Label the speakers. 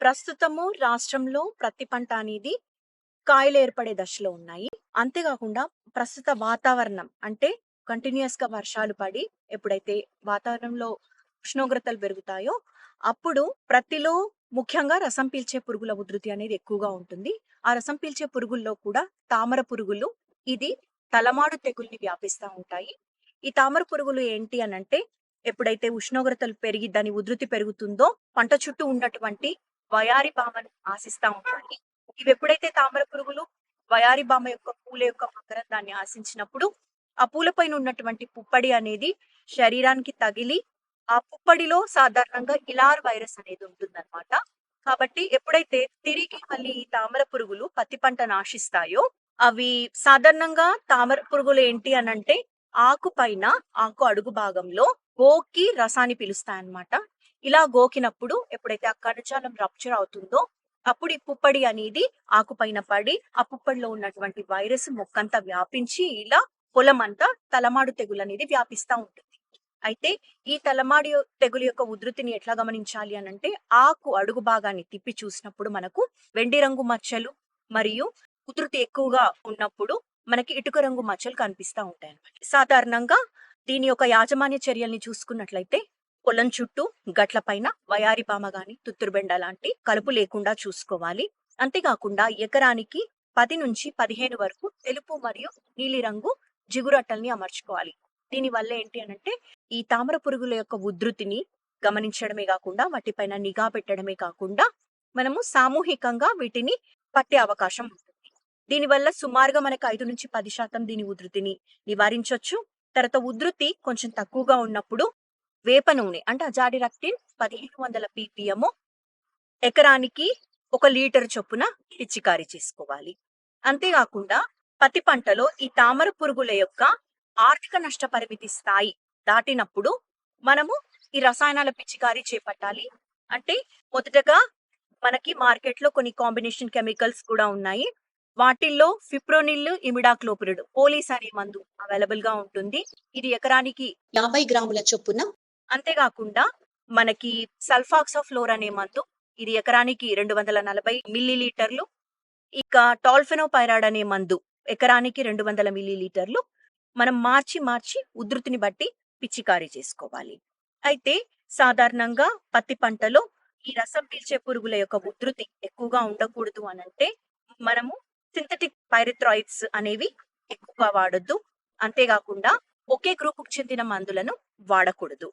Speaker 1: ప్రస్తుతము రాష్ట్రంలో ప్రతి పంట అనేది కాయలు ఏర్పడే దశలో ఉన్నాయి. అంతేకాకుండా ప్రస్తుత వాతావరణం అంటే కంటిన్యూయస్‌గా వర్షాలు పడి ఎప్పుడైతే వాతావరణంలో ఉష్ణోగ్రతలు పెరుగుతాయో అప్పుడు ప్రతిలో ముఖ్యంగా రసం పీల్చే పురుగుల ఉధృతి అనేది ఎక్కువగా ఉంటుంది. ఆ రసం పీల్చే పురుగుల్లో కూడా తామర పురుగులు ఇది తలమాడు తెగుల్ని వ్యాపిస్తా ఉంటాయి. ఈ తామర పురుగులు ఏంటి అనంటే ఎప్పుడైతే ఉష్ణోగ్రతలు పెరిగి దాని ఉధృతి పెరుగుతుందో పంట చుట్టూ ఉన్నటువంటి వయారి బామను ఆశిస్తా ఉంటాయి. ఇవి ఎప్పుడైతే తామర పురుగులు వయారి బామ యొక్క పూల యొక్క మకరందాన్ని ఆశించినప్పుడు ఆ పూలపైన ఉన్నటువంటి పుప్పడి అనేది శరీరానికి తగిలి ఆ పుప్పడిలో సాధారణంగా ఇలార్ వైరస్ అనేది ఉంటుందన్నమాట. కాబట్టి ఎప్పుడైతే తిరిగి మళ్ళీ ఈ తామర పురుగులు పత్తి పంటను ఆశిస్తాయో అవి సాధారణంగా తామర పురుగులు ఏంటి అనంటే ఆకు పైన ఆకు అడుగు భాగంలో గోకి రసాన్ని పిలుస్తాయన్నమాట. ఇలా గోకినప్పుడు ఎప్పుడైతే ఆ కణజాలం రప్చర్ అవుతుందో అప్పుడు ఈ పుప్పడి అనేది ఆకు పైన పడి ఆ పుప్పడిలో ఉన్నటువంటి వైరస్ మొక్కంతా వ్యాపించి ఇలా పొలం అంతా తలమాడు తెగులు అనేది వ్యాపిస్తా ఉంటుంది. అయితే ఈ తలమాడు తెగులు యొక్క ఉధృతిని ఎట్లా గమనించాలి అనంటే ఆకు అడుగు భాగాన్ని తిప్పి చూసినప్పుడు మనకు వెండి రంగు మచ్చలు మరియు ఉధృతి ఎక్కువగా ఉన్నప్పుడు మనకి ఇటుక రంగు మచ్చలు కనిపిస్తా ఉంటాయన్నమాట. సాధారణంగా దీని యొక్క యాజమాన్య చర్యల్ని చూసుకున్నట్లయితే పొలం చుట్టూ గట్ల పైన వయారి పామ గాని తుత్తురుబెండ లాంటి కలుపు లేకుండా చూసుకోవాలి. అంతేకాకుండా ఎకరానికి పది నుంచి 15 వరకు తెలుపు మరియు నీలిరంగు జిగురట్టల్ని అమర్చుకోవాలి. దీని వల్ల ఏంటి అనంటే ఈ తామర పురుగుల యొక్క ఉధృతిని గమనించడమే కాకుండా వాటిపైన నిఘా పెట్టడమే కాకుండా మనము సామూహికంగా వీటిని పట్టే అవకాశం ఉంటుంది. దీనివల్ల సుమారుగా మనకు 5-10% దీని ఉధృతిని నివారించొచ్చు. తర్వాత ఉధృతి కొంచెం తక్కువగా ఉన్నప్పుడు వేప నూనె అంటే అజాడిరక్టిన్ 1500 పీపీఎం ఎకరానికి ఒక లీటర్ చొప్పున పిచికారీ చేసుకోవాలి. అంతేకాకుండా పత్తి పంటలో ఈ తామర పురుగుల యొక్క ఆర్థిక నష్ట పరిమితి స్థాయి దాటినప్పుడు మనము ఈ రసాయనాల పిచికారీ చేపట్టాలి. అంటే మొదటగా మనకి మార్కెట్‌లో కొన్ని కాంబినేషన్ కెమికల్స్ కూడా ఉన్నాయి. వాటిల్లో ఫిప్రోనిల్, ఇమిడాక్లోపిరిడ్ పోలీస్ అనే మందు అవైలబుల్గా ఉంటుంది. ఇది ఎకరానికి 50 గ్రాముల చొప్పున అంతేకాకుండా మనకి సల్ఫాక్సోఫ్లోర్ అనే మందు ఇది ఎకరానికి 240 మిల్లీ లీటర్లు. ఇక టాల్ఫెనోపైరాడ్ అనే మందు ఎకరానికి 200 మిల్లీ లీటర్లు. మనం మార్చి మార్చి ఉధృతిని బట్టి పిచికారీ చేసుకోవాలి. అయితే సాధారణంగా పత్తి పంటలో ఈ రసం పీల్చే పురుగుల యొక్క ఉధృతి ఎక్కువగా ఉండకూడదు అని అంటే మనము సింథటిక్ పైరిథ్రాయిడ్స్ అనేవి ఎక్కువగా వాడొద్దు. అంతేకాకుండా ఒకే గ్రూప్‌కు చెందిన మందులను వాడకూడదు.